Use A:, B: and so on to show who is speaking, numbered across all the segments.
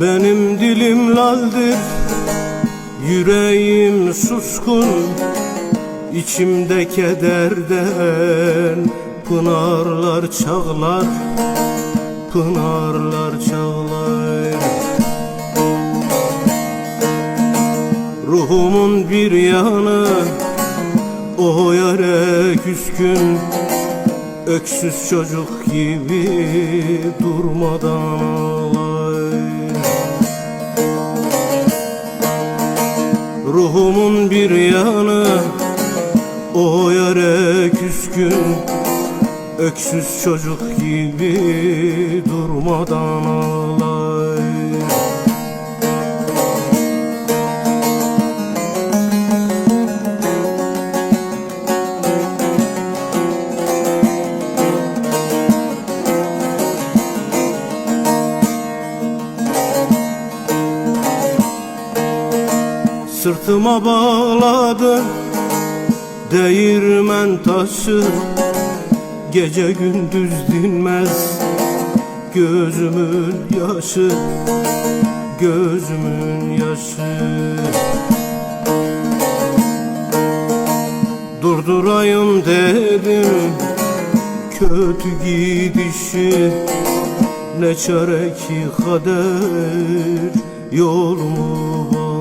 A: Benim dilim laldir Yüreğim suskun İçimde kederden Pınarlar çağlar Pınarlar çağlar. Ruhumun bir yanı O yere küskün Öksüz çocuk gibi durmadan ağlar Ruhumun bir yanı o yere küskün Öksüz çocuk gibi durmadan Sırtıma bağladım Değirmen taşı Gece gündüz dinmez. Gözümün yaşı Gözümün yaşı. Durdurayım dedim Kötü gidişi. Ne çare ki kader Yolumu bağlar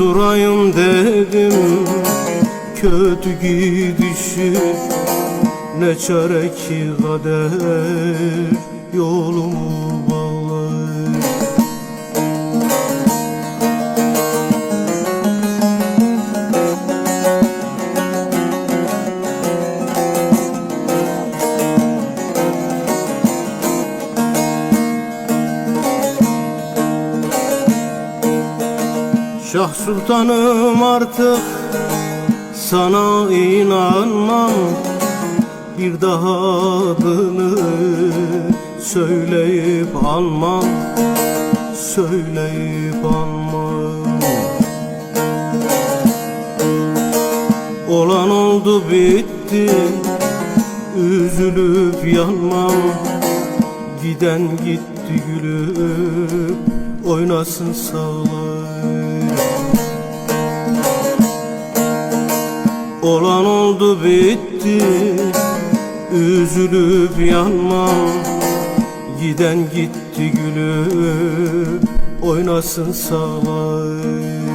A: Durdurayım dedim. Kötü gidişi Ne çare ki kader yolumu bağlar Şah Sultanım artık sana inanmam. Bir daha adını söyleyip anmam Söyleyip anmam Olan oldu bitti. Üzülüp yanmam. Giden gitti gülüp Oynasın sağlar Olan oldu bitti. Üzülüp yanmam. Giden gitti gülüp Oynasın sağlar